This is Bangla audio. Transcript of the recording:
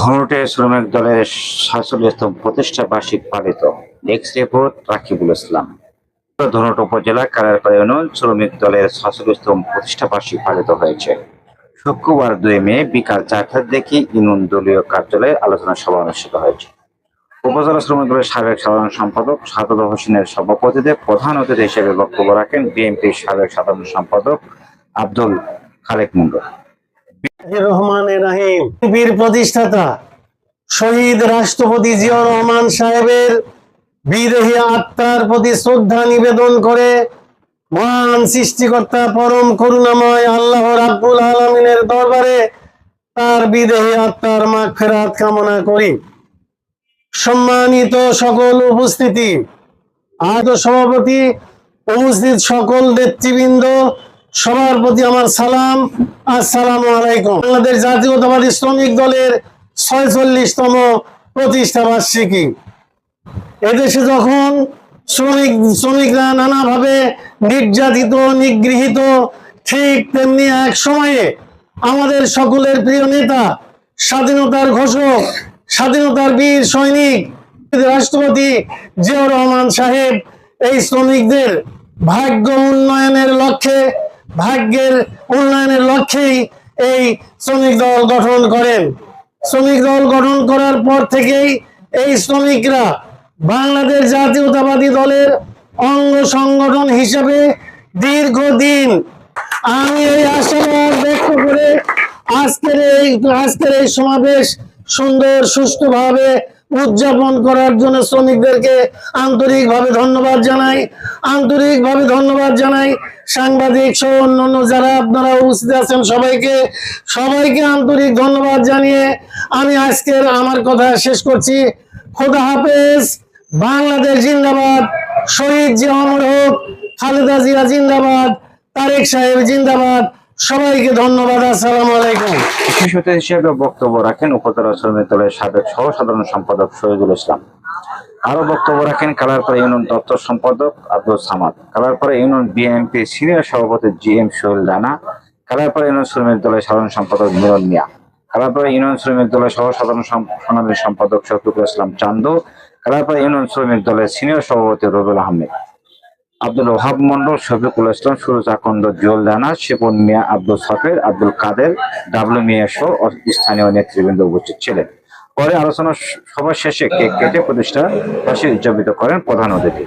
ধনুটে শ্রমিক দলের সাতচল্লিশতম প্রতিষ্ঠা বার্ষিক পালিত। Desk report Rakibul Islam. Dhunat উপজেলা কালারপাড়া শ্রমিক দলের সাতচল্লিশতম প্রতিষ্ঠা বার্ষিক পালিত হয়েছে। শুক্রবার দুই মে বিকাল চারটার দিকে ইউনিয়ন দলীয় কার্যালয়ে আলোচনা সভা অনুষ্ঠিত হয়েছে। উপজেলা শ্রমিক দলের সাবেক সাধারণ সম্পাদক সাদত হোসেনের সভাপতিতে প্রধান অতিথি হিসেবে বক্তব্য রাখেন বিএনপির সাবেক সাধারণ সম্পাদক আব্দুল খালেক মুন্ডু। দরবারে তার বিদেহী আত্মার মাগফেরাত কামনা করি। সম্মানিত সকল উপস্থিতি আজ সভাপতি, উপস্থিত সকল নেতৃবৃন্দ সবার প্রতি আমার সালাম। আসসালামু আলাইকুম। বাংলাদেশ জাতীয়তাবাদী শ্রমিক দলের ছয়চল্লিশতম প্রতিষ্ঠা বার্ষিকী। এদেশে যখন শ্রমিক, শ্রমিকরা নানাভাবে নির্যাতিত, নিগৃহীত, ঠিক তেমনি এক সময়ে আমাদের সকলের প্রিয় নেতা, স্বাধীনতার ঘোষক, স্বাধীনতার বীর সৈনিক, রাষ্ট্রপতি জিয়াউর রহমান সাহেব এই শ্রমিকদের ভাগ্য উন্নয়নের লক্ষ্যে ভাগ্যের উন্নয়নের লক্ষ্যেই এই শ্রমিক দল গঠন করেন। শ্রমিক দল গঠন করার পর থেকেই এই শ্রমিকরা বাংলাদেশ জাতীয়তাবাদী দলের অঙ্গ সংগঠন হিসেবে দীর্ঘদিন আমি এই আশাবাদ ব্যক্ত করে আজকের এই আজকের এই সমাবেশ সুন্দর, সুষ্ঠুভাবে উদযাপন করার জন্য শ্রমিকদেরকে আন্তরিকভাবে ধন্যবাদ জানাই, আন্তরিকভাবে ধন্যবাদ জানাই। সাংবাদিক সহ অন্যান্য যারা আপনারা উপস্থিত আছেন সবাইকে সবাইকে আন্তরিক ধন্যবাদ জানিয়ে আমি আজকের আমার কথা শেষ করছি। খোদা হাফেজ, বাংলাদেশ জিন্দাবাদ, শহীদ জিয়া হোক, খালেদা জিয়া জিন্দাবাদ, তারেক সাহেব জিন্দাবাদ। সবাইকে ধন্যবাদ, আসসালামু আলাইকুম। বিশেষ হিসেবে বক্তব্য রাখেন উপজেলা শ্রমিক দলের সাবেক সহ সাধারণ সম্পাদক শহীদুল ইসলাম। আরও বক্তব্য রাখেন কালারপাড়া ইউনিয়ন দপ্তর সম্পাদক Abdul Samad. Kalarpara union BNP senior সভাপতি G M Sohel Rana. Kalarpara union শ্রমিক দলের সাধারণ সম্পাদক মিলন মিয়া। কালারপাড়া ইউনিয়ন শ্রমিক দলের সহ সাধারণ সম্পাদক শফিকুল ইসলাম চান্দু। কালারপাড়া ইউনিয়ন শ্রমিক দলের সিনিয়র সভাপতি রবিউল আহমেদ। আব্দুল ওহাব মন্ডল, শফিকুল ইসলাম, সুরজ আকন্দ, জুয়েল দানা শিপন মিয়া, আব্দুল সফের, আব্দুল কাদের ডাবলু মিয়া সহ স্থানীয় নেতৃবৃন্দ উপস্থিত ছিলেন। পরে আলোচনা সভা শেষে কেক কেটে প্রতিষ্ঠা উদযাপিত করেন প্রধান অতিথি।